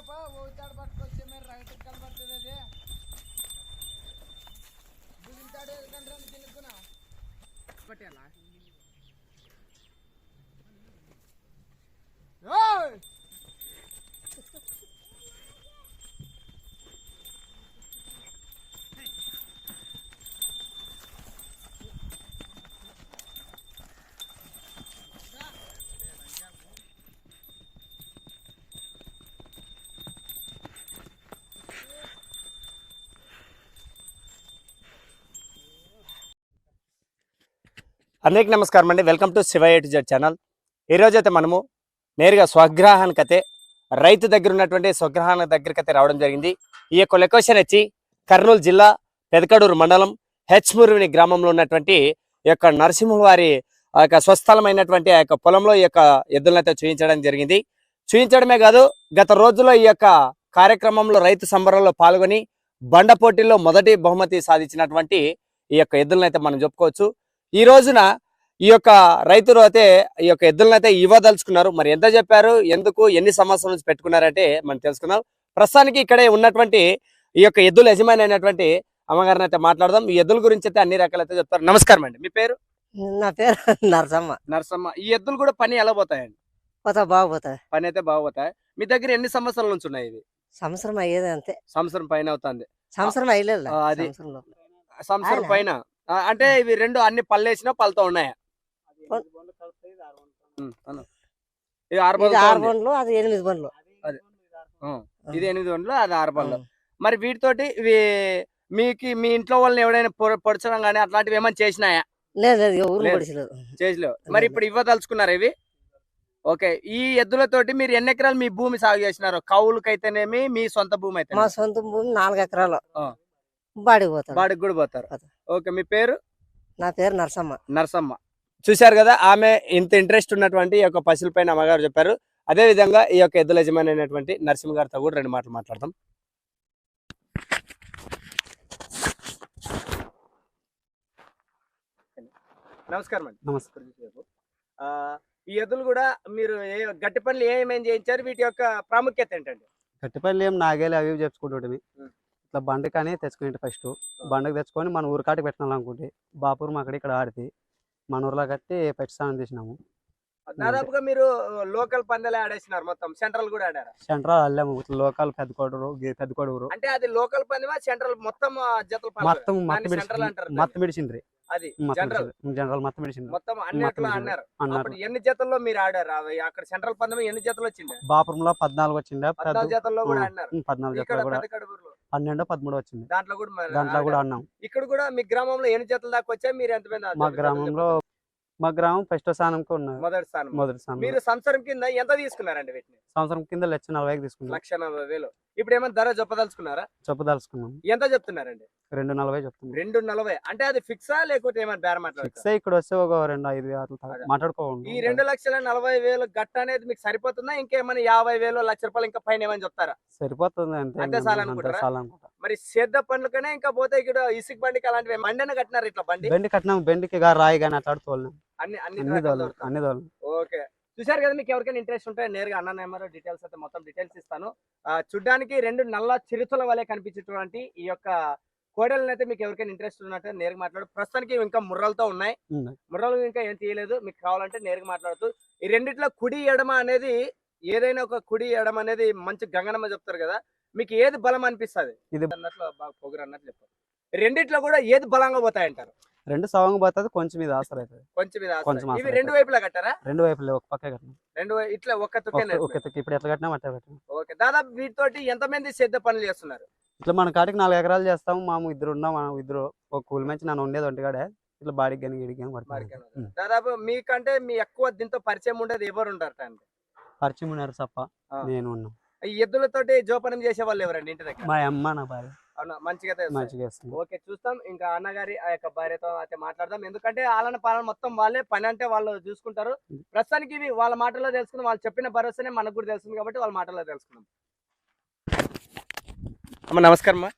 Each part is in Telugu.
పట్టుకురాపా ఓతాడు పట్టుకొచ్చే మీరు రైట్ కనబడుతుంది అది. దిగుతాడు ఎందుకంటే తినుకున్నా. పట్టేలా అందరికీ నమస్కారం అండి. Welcome to Shiva eight Z channel. ఈరోజైతే మనము నేరుగా స్వగ్రహానికైతే రైతు దగ్గర ఉన్నటువంటి స్వగ్రహాన దగ్గరకైతే రావడం జరిగింది. ఈ యొక్క లొకేషన్ వచ్చి కర్నూలు జిల్లా పెదకడూరు మండలం హెచ్మురువిని గ్రామంలో ఉన్నటువంటి ఈ యొక్క నరసింహవారి ఆ యొక్క స్వస్థలమైనటువంటి ఆ యొక్క పొలంలో ఈ యొక్క ఎద్దులనైతే చూయించడం చూపించడం జరిగింది. చూయించడమే కాదు గత రోజుల్లో ఈ యొక్క కార్యక్రమంలో రైతు సంబరంలో పాల్గొని బండ పోటీల్లో మొదటి బహుమతి సాధించినటువంటి ఈ యొక్క ఎద్దులను అయితే మనం చెప్పుకోవచ్చు. ఈ రోజున ఈ యొక్క రైతులు అయితే ఈ యొక్క ఎద్దులను అయితే ఇవ్వదలుచుకున్నారు. మరి ఎంత చెప్పారు? ఎందుకు? ఎన్ని సంవత్సరాల నుంచి పెట్టుకున్నారంటే మనం తెలుసుకుందాం. ప్రస్తుతానికి ఇక్కడే ఉన్నటువంటి ఈ యొక్క ఎద్దుల యజమాని అయినటువంటి అమ్మగారిని అయితే మాట్లాడదాం. ఈ ఎద్దుల గురించి అయితే అన్ని రకాలైతే చెప్తారు. నమస్కారం అండి. మీ పేరు? నా పేరు నరసమ్మ. నరసమ్మ. ఈ ఎద్దులు కూడా పని ఎలా పోతాయండి? పోతా బాగుపోతుంది పని అయితే బాగుపోతాయి మీ దగ్గర ఎన్ని సంవత్సరాల నుంచి ఉన్నాయి ఇది సంవత్సరం అయ్యేది అంతే. సంవత్సరం పైన అవుతుంది. సంవత్సరం అయ్యలేదు. అది. సంవత్సరం? పైన. అంటే ఇవి రెండు అన్ని పళ్ళేసినా పళ్ళతో ఉన్నాయా. ఇది ఆరు ఇది పళ్ళతో ఆరు ఉంది. బండ్లు అది ఎనిమిది బండ్లు. ఆ, ఇది ఎనిమిది వందలు అది ఆరు మరి వీటితోటి ఇవి మీకు మీ ఇంట్లో వాళ్ళని ఎవడైనా పొడ- పొడచడం కానీ అట్లాంటివి ఏమైనా చేసినాయా? లేదు మరి ఇప్పుడు ఇవ్వదలుచుకున్నారు ఇవి? ఓకే ఈ ఎద్దులతోటి మీరు ఎన్ని ఎకరాలు మీ భూమి సాగు చేసినారు? కౌలుకైతేనేమి మీ సొంత భూమి అయితే మా సొంత భూమి నాలుగు ఎకరాలు. ఆ. బాడికి పోతాడు బాడికి కూడా పోతారు. పోతా. ఓకే మీ పేరు? నా పేరు నరసమ్మ. నరసమ్మ. చూశారు కదా ఆమె ఇంత ఇంట్రెస్ట్ ఉన్నటువంటి ఈ యొక్క పశువుల పైన అమ్మగారు చెప్పారు. అదే విధంగా ఈ యొక్క ఎద్దుల యజమాని అయినటువంటి నరసింహ గారితో కూడా రెండు మాటలు మాట్లాడదాం. నమస్కారం అండి. నమస్కారం ఈ ఎద్దులు కూడా మీరు ఏ- గట్టి పనులు ఏమేమి చేయించారు? వీటి యొక్క ప్రాముఖ్యత ఏంటండి? గట్టిపల్లి ఏం నాగేలు అవి ఉం. ఇట్లా బండి కానీ తెచ్చుకునేటి ఫస్ట్ బండకు తెచ్చుకొని మన ఊరు కాటి పెట్టాలనుకుంటే బాపూర్ అక్కడ ఇక్కడ ఆడితే మన ఊర్లో కట్టి పెట్టాలని తీసినాము. దాదాపుగా మీరు లోకల్ పందెలే ఆడేసినారు మొత్తం. సెంట్రల్ కూడా ఆడారు? సెంట్రల్ అల్లాము లోకల్ పెద్ద కొడూరు పెద్ద కొడూరు అంటే అది లోకల్ పందెమా సెంట్రల్ మొత్తం జతల? మొత్తం మత్తు సెంట్రల్ అంటారు మెడిసిన్ మత్తు మెడిసిన్ రీ అది జనరల్. జనరల్ మత్తు మెడిసిన్ మొత్తం అన్నిట్లో అన్నారు. అన్నారు. అప్పుడు ఎన్ని జతల్లో మీరు ఆడారు? అక్కడ సెంట్రల్ పందెం ఎన్ని జతలు వచ్చింది బాపురంలో పద్నాలుగు వచ్చింది పద్నాలుగు జతల్లో కూడా ఉం, పద్నాలుగు జతలు కూడా పన్నెండు పదమూడు వచ్చింది. దాంట్లో కూడా దాంట్లో కూడా. అన్నాం ఇక్కడ కూడా మీ గ్రామంలో ఎన్ని జతల దాకా వచ్చాయి? మీరు ఎంత మంది మా గ్రామంలో. మా గ్రామం ఫస్ట్ స్థానంకి ఉన్నది మొదటి స్థానం. మొదటి స్థానం మీరు సంవత్సరం కింద ఎంత తీసుకున్నారండి వీటిని? సంవత్సరం కింద లక్ష నలభైకి తీసుకున్నాం. లక్ష నలభై వేలు. ఇప్పుడు ఏమైనా ధర చెప్పదలుచుకున్నారా? చెప్పదలుచుకున్నాం. ఎంత చెప్తున్నారండి? రెండు నలభై చెప్తున్నాం. రెండు నలభై. అంటే అది ఫిక్సా లేకపోతే ఏమైనా బేరం ఫిక్స్ ఇక్కడ వస్తే ఒక రెండు ఐదు అదే. మాట్లాడుకోండి ఈ రెండు లక్షల నలభై వేలు గట్ట అనేది మీకు సరిపోతుందా? ఇంకేమైనా యాభై వేలు లక్ష రూపాయలు ఇంకా పైన ఏమైనా చెప్తారా? సరిపోతుంది అంతే. అంతే అంతే అనుకుంటారా? మరి సేద్ద పండ్లకనే ఇంకా పోతే ఇక్కడ ఇసుక బండికి అలాంటివి మండన కట్టినారు ఇట్లా బండి? బెండి కట్టినాం బెండికి రాయి కానీ అట్లా తోలినాం అన్ని అన్ని అన్ని ఓకే. చూశారు కదా మీకు ఎవరికైనా ఇంట్రెస్ట్ ఉంటే నేరుగా అన్న నెంబర్ డీటెయిల్స్ అయితే మొత్తం డీటెయిల్స్ ఇస్తాను. చూడ్డానికి రెండు నల్ల చిరుతుల వలె కనిపించేటువంటి ఈ యొక్క కోడలను అయితే మీకు ఎవరికైనా ఇంట్రెస్ట్ ఉన్నట్టు నేరుగా మాట్లాడు. ప్రస్తుతానికి ఇంకా ముర్రలతో ఉన్నాయి. ముర్రలు ఇంకా ఏం తీయలేదు. మీకు కావాలంటే నేరుగా మాట్లాడుతూ ఈ రెండిట్లో కుడి ఎడమ అనేది ఏదైనా ఒక కుడి ఎడమ అనేది మంచి గంగనమ్మ చెప్తారు కదా మీకు ఏది బలం అనిపిస్తుంది? ఇది అన్నట్లు బాగా పొగరు అన్నట్లు చెప్పారు. రెండిట్లో కూడా ఏది బలంగా పోతాయంటారు? రెండు సవంగా పోతుంది కొంచెం ఇది ఆసర అవుతుంది. కొంచెం ఇవి ఆసరా. రెండు. వైపులా కట్టారా? రెండు వైపులే ఒక పక్కే కట్టినాం. రెండు ఇట్లా ఒక్క ఒక- తుక్కే ఒక ఎత్తుకి ఇప్పుడు ఎట్లా కట్టినాం అట్లా కట్టినాం. ఓకే దాదాపు వీటితోటి ఎంతమంది సేద్య పనులు చేస్తున్నారు? ఇట్లా మన కాటికి నాలుగు ఎకరాలు చేస్తాము మా ఇద్దరు ఉన్నాం మా ఇద్దరు ఒక కూలి మంచి నన్ను ఉండేది ఒంటిగాడే ఇట్లా బాడీకి కానీ పడుతుంది ఉం. దాదాపు మీకంటే మీ ఎక్కువ దీంతో పరిచయం ఉండేది ఎవరు ఉంటారు అండి పరిచయం ఉన్నారు తప్ప. నేను ఉన్నాం. ఈ ఎద్దులతోటి జోపనం చేసే వాళ్ళు ఎవరండి ఇంటి దగ్గర? మా అమ్మ నా భార్య. అవునా? మంచిగా. మంచిగా ఓకే చూస్తాం. ఇంకా అన్నగారి ఆ యొక్క భార్యతో అయితే మాట్లాడదాం. ఎందుకంటే ఆలన పాలన మొత్తం వాళ్ళే పని అంటే వాళ్ళు చూసుకుంటారు. ప్రస్తుతానికి ఇవి వాళ్ళ మాటల్లో తెలుసుకుందాం. వాళ్ళు చెప్పిన భరోసానే మనకు కూడా తెలుస్తుంది కాబట్టి వాళ్ళ మాటల్లో తెలుసుకుందాం. అమ్మ నమస్కారం అమ్మా.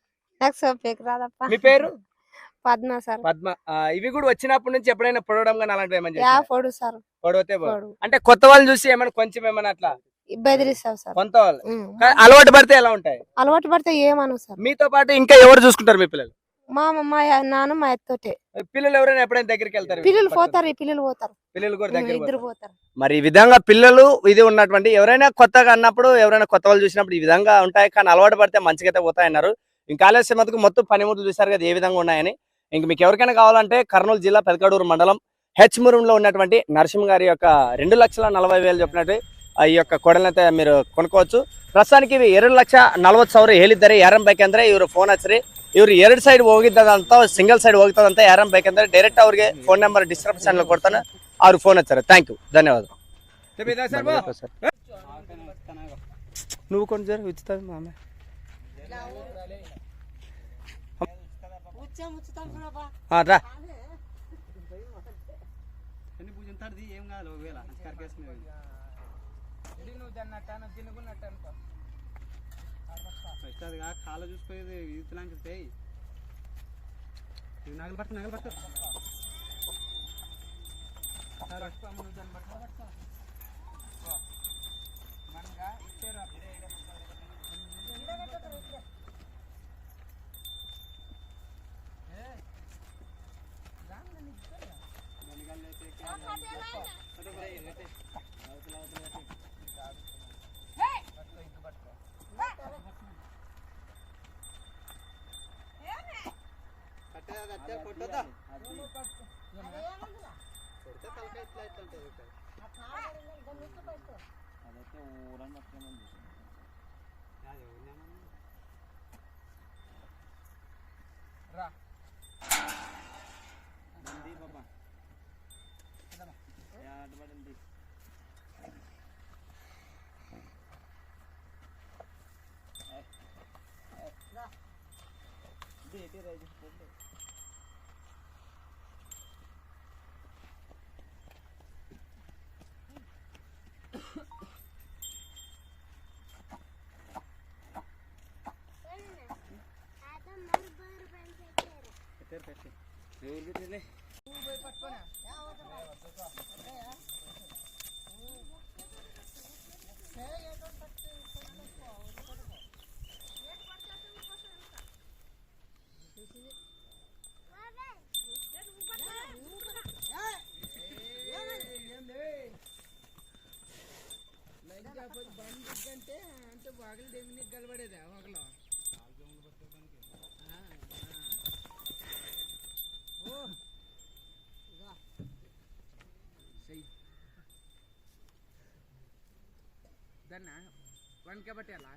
నాకు సోపేకి రాదప్ప. మీ పేరు? పద్మ సార్. పద్మ. ఇవి కూడా వచ్చినప్పటి నుంచి ఎప్పుడైనా పొడవడం కానీ అలాంటివి ఏమైనా యా చేశారా? పొడు సార్. పొడవతే పో- పొడు. అంటే కొత్త వాళ్ళని చూసి ఏమైనా కొంచెం ఏమైనా అట్లా సార్. కొంత వాళ్ళు. అలవాటు పడితే ఎలా ఉంటాయి? అలవాటు పడితే ఏమను సార్. మీతో పాటు ఇంకా ఎవరు చూసుకుంటారు మీ పిల్లలు? మా మా నాన్న మా ఎత్తోటే పిల్లలు ఎవరైనా ఎప్పుడైనా దగ్గరికి వెళ్తారు పిల్లలు పోతారు ఈ పిల్లలు పోతారు పిల్లలు కూడా ఉమ్, దగ్గర ఇద్దరు పోతారు మరి ఈ విధంగా పిల్లలు ఇది ఉన్నటువంటి ఎవరైనా కొత్తగా అన్నప్పుడు ఎవరైనా కొత్త వాళ్ళు చూసినప్పుడు ఈ విధంగా ఉంటాయి కానీ అలవాటు పడితే మంచిగా అయితే పోతాయన్నారు ఇంకా ఆలస్యం మటుకు మొత్తం పనిముట్లు చూసారు కదా ఏ విధంగా ఉన్నాయని ఇంక మీకు ఎవరికైనా కావాలంటే కర్నూలు జిల్లా పెదకడూరు మండలం హెచ్మురంలో ఉన్నటువంటి నరసింహ గారి యొక్క రెండు లక్షల నలభై వేలు చెప్పినట్టు ఆ ఈ యొక్క కొడలనైతే మీరు కొనుక్కోవచ్చు ಪ್ರಸ್ತುತಕ್ಕೆ ಇವು ಎರಡು ಲಕ್ಷ ನಲವತ್ತು ಸಾವಿರ ಹೇಳಿದ್ದಾರೆ ಯಾರನ್ನ ಬೇಕಂದ್ರೆ ಇವರು ಫೋನ್ ಹಚ್ಚ್ರಿ ಇವ್ರು ಎರಡು ಸೈಡ್ ಹೋಗಿದ್ದದಂತ ಸಿಂಗಲ್ ಸೈಡ್ ಹೋಗ್ತದಂತ ಯಾರನ್ನ ಬೇಕಂದ್ರೆ ಡೈರೆಕ್ಟ್ ಅವ್ರಿಗೆ ಫೋನ್ ನಂಬರ್ ಡಿಸ್ಕ್ರಿಪ್ಷನ್ ಕೊಡ್ತಾನೆ ಅವ್ರು ಫೋನ್ ಹಚ್ಚಾರೆ ಥ್ಯಾಂಕ್ ಯು ಧನ್ಯವಾದ సార్ నువ్వు కొంచెం జర ఉచితం మామే రా ఏం కాదు ఒకవేళ ఫస్ట్ అది కాక కాళ్ళ చూసిపోయేది ఈతలాంటి చేయి. ఇవి నగలు పట్టు నగలు పట్టు మనగా ఇచ్చారు. మధ్య కొట్టదా కొడితే తలక ఇట్లా ఇట్లా ఉంటుంది అదైతే ఊరని వస్తున్నామని చూసాను రా బాబా ఆడబడండి बेटे रह బండి అంటే అంటే వాగలు దేమిని గలబడేదా ఒకలో దాన్న వన్ అలా